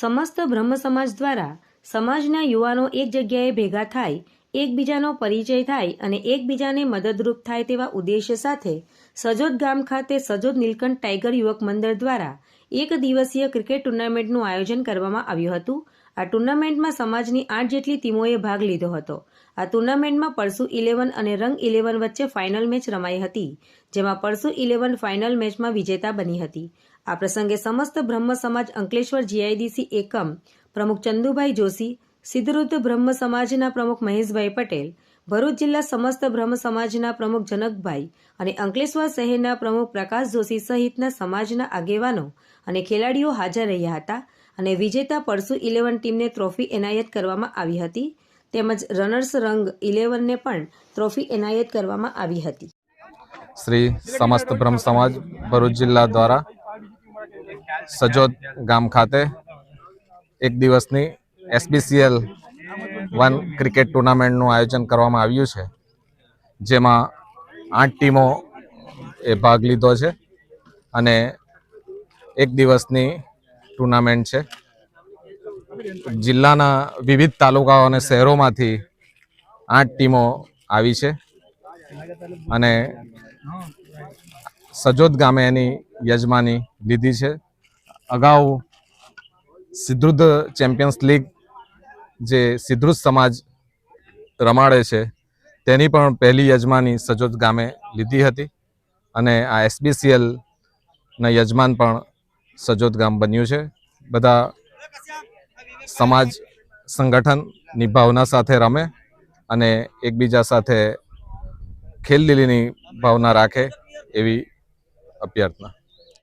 સમસ્ત બ્રહ્મ સમાજ દ્વારા સમાજના યુવાનો એક જગ્યાએ ભેગા થાય, એકબીજાનો પરિચય થાય અને એકબીજાને મદદરૂપ થાય તેવા ઉદ્દેશ્ય સાથે સજોદ ગામ ખાતે સજોદ નીલકંઠ ટાઈગર યુવક મંડળ દ્વારા એક દિવસીય ક્રિકેટ ટુર્નામેન્ટનું આયોજન કરવામાં આવ્યું હતું. આ ટુર્નામેન્ટમાં સમાજની આઠ જેટલી ટીમોએ ભાગ લીધો હતો. આ ટુર્નામેન્ટમાં પરસુ ઇલેવન અને રંગ ઇલેવન વચ્ચે ફાઇનલ મેચ રમાઈ હતી, જેમાં પરસુ ઇલેવન ફાઇનલ મેચમાં વિજેતા બની હતી. આ પ્રસંગે સમસ્ત બ્રહ્મ સમાજ અંકલેશ્વર જીઆઈડીસી એકમ પ્રમુખ ચંદુભાઈ જોશી, સિદ્ધરુદ્ધ બ્રહ્મ સમાજના પ્રમુખ મહેશભાઈ પટેલ, ભરૂચ જિલ્લા સમસ્ત બ્રહ્મ સમાજના પ્રમુખ જનકભાઈ અને અંકલેશ્વર શહેરના પ્રમુખ પ્રકાશ જોશી સહિતના સમાજના આગેવાનો અને ખેલાડીઓ હાજર રહ્યા હતા. અને વિજેતા પરસુ ઇલેવન ટીમને ટ્રોફી એનાયત કરવામાં આવી હતી. તેમજ રનર્સ રંગ ઇલેવનને પણ ટ્રોફી એનાયત કરવામાં આવી હતી. શ્રી સમસ્ત બ્રહ્મ સમાજ ભરૂચ જિલ્લા દ્વારા સજોદ ગામ ખાતે એક દિવસની એસબીસીએલ વન ક્રિકેટ ટુર્નામેન્ટનું આયોજન કરવામાં આવ્યું છે. જેમાં આઠ ટીમો એ ભાગ લીધો છે અને એક દિવસની ટુર્નામેન્ટ છે. જિલ્લાના વિવિધ તાલુકાઓ અને શહેરોમાંથી આઠ ટીમો આવી છે. અને સજોદ ગામે એની યજમાની લીધી છે. અગાઉ સિદ્ધુદ ચેમ્પિયન્સ લીગ જે સિદ્ધુદ સમાજ રમાડે છે, તેની પણ પહેલી યજમાની સજોદ ગામે લીધી હતી અને આ એસબીસીએલના યજમાન પણ સજોદ ગામ બન્યું છે. બધા સમાજ સંગઠનની ભાવના સાથે રમે અને એકબીજા સાથે ખેલદિલીની ભાવના રાખે એવી અભ્યર્થના.